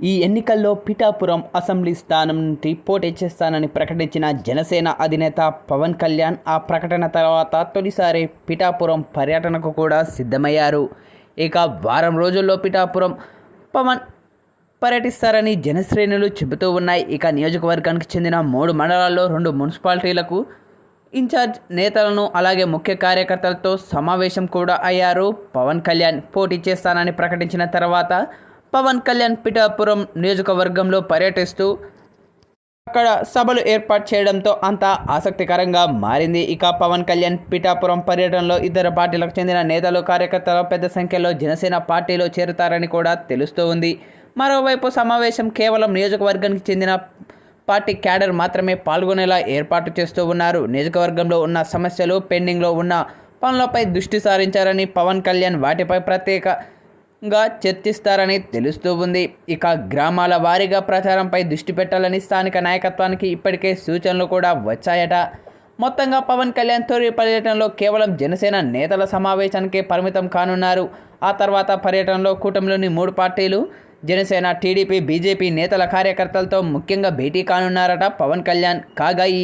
ఈ ఎన్నికల్లో పిఠాపురం అసెంబ్లీ స్థానం నుండి పోటీ చేస్తానని ప్రకటించిన జనసేన అధినేత పవన్ కళ్యాణ్ ఆ ప్రకటన తర్వాత తొలిసారి పిఠాపురం పర్యటనకు కూడా సిద్ధమయ్యారు. ఇక వారం రోజుల్లో పిఠాపురం పవన్ పర్యటిస్తారని జనశ్రేణులు చెబుతూ ఉన్నాయి. ఇక నియోజకవర్గానికి చెందిన మూడు మండలాల్లో రెండు మున్సిపాలిటీలకు ఇన్ఛార్జ్ నేతలను అలాగే ముఖ్య కార్యకర్తలతో సమావేశం కూడా అయ్యారు. పవన్ కళ్యాణ్ పోటీ చేస్తానని ప్రకటించిన తర్వాత పవన్ కళ్యాణ్ పిఠాపురం నియోజకవర్గంలో పర్యటిస్తూ అక్కడ సభలు ఏర్పాటు చేయడంతో అంతా ఆసక్తికరంగా మారింది. ఇక పవన్ కళ్యాణ్ పిఠాపురం పర్యటనలో ఇతర పార్టీలకు చెందిన నేతలు కార్యకర్తలు పెద్ద సంఖ్యలో జనసేన పార్టీలో చేరుతారని కూడా తెలుస్తూ ఉంది. మరోవైపు సమావేశం కేవలం నియోజకవర్గానికి చెందిన పార్టీ క్యాడర్ మాత్రమే పాల్గొనేలా ఏర్పాటు చేస్తూ ఉన్నారు. నియోజకవర్గంలో ఉన్న సమస్యలు పెండింగ్లో ఉన్న పనులపై దృష్టి సారించారని పవన్ కళ్యాణ్ వాటిపై ప్రత్యేక ప్రత్యేకంగా చర్చిస్తారని తెలుస్తూ ఉంది. ఇక గ్రామాల వారీగా ప్రచారంపై దృష్టి పెట్టాలని స్థానిక నాయకత్వానికి ఇప్పటికే సూచనలు కూడా వచ్చాయట. మొత్తంగా పవన్ కళ్యాణ్ తొలి పర్యటనలో కేవలం జనసేన నేతల సమావేశానికే పరిమితం కానున్నారు. ఆ తర్వాత పర్యటనలో కూటమిలోని మూడు పార్టీలు జనసేన టీడీపీ బీజేపీ నేతల కార్యకర్తలతో ముఖ్యంగా భేటీ కానున్నారట పవన్ కళ్యాణ్. కాగా ఈ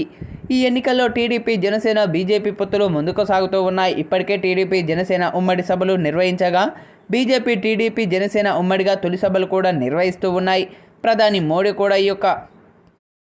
ఈ ఎన్నికల్లో టీడీపీ జనసేన బీజేపీ పొత్తులు ముందుకు సాగుతూ ఉన్నాయి. ఇప్పటికే టీడీపీ జనసేన ఉమ్మడి సభలు నిర్వహించగా బీజేపీ టీడీపీ జనసేన ఉమ్మడిగా తొలి సభలు కూడా నిర్వహిస్తూ ఉన్నాయి. ప్రధాని మోడీ కూడా ఈ యొక్క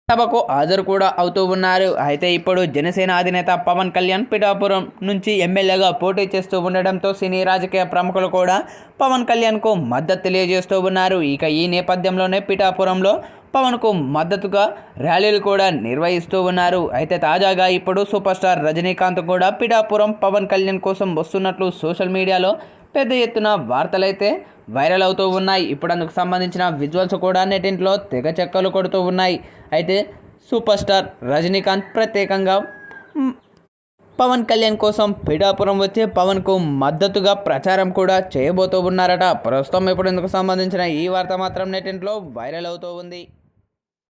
సభకు హాజరు కూడా అవుతూ ఉన్నారు. అయితే ఇప్పుడు జనసేన అధినేత పవన్ కళ్యాణ్ పిఠాపురం నుంచి ఎమ్మెల్యేగా పోటీ చేస్తూ ఉండడంతో సినీ రాజకీయ ప్రముఖులు కూడా పవన్ కళ్యాణ్కు మద్దతు తెలియజేస్తూ ఉన్నారు. ఇక ఈ నేపథ్యంలోనే పిఠాపురంలో పవన్కు మద్దతుగా ర్యాలీలు కూడా నిర్వహిస్తూ ఉన్నారు. అయితే తాజాగా ఇప్పుడు సూపర్ స్టార్ రజనీకాంత్ కూడా పిఠాపురం పవన్ కళ్యాణ్ కోసం వస్తున్నట్లు సోషల్ మీడియాలో పెద్ద ఎత్తున వార్తలైతే వైరల్ అవుతూ ఉన్నాయి. ఇప్పుడు అందుకు సంబంధించిన విజువల్స్ కూడా నెటింట్లో తెగ చెక్కలు కొడుతూ ఉన్నాయి. అయితే సూపర్ స్టార్ రజనీకాంత్ ప్రత్యేకంగా పవన్ కళ్యాణ్ కోసం పిఠాపురం వచ్చి పవన్కు మద్దతుగా ప్రచారం కూడా చేయబోతూ ఉన్నారట. ప్రస్తుతం ఇప్పుడు ఇందుకు సంబంధించిన ఈ వార్త మాత్రం నెటింట్లో వైరల్ అవుతూ ఉంది.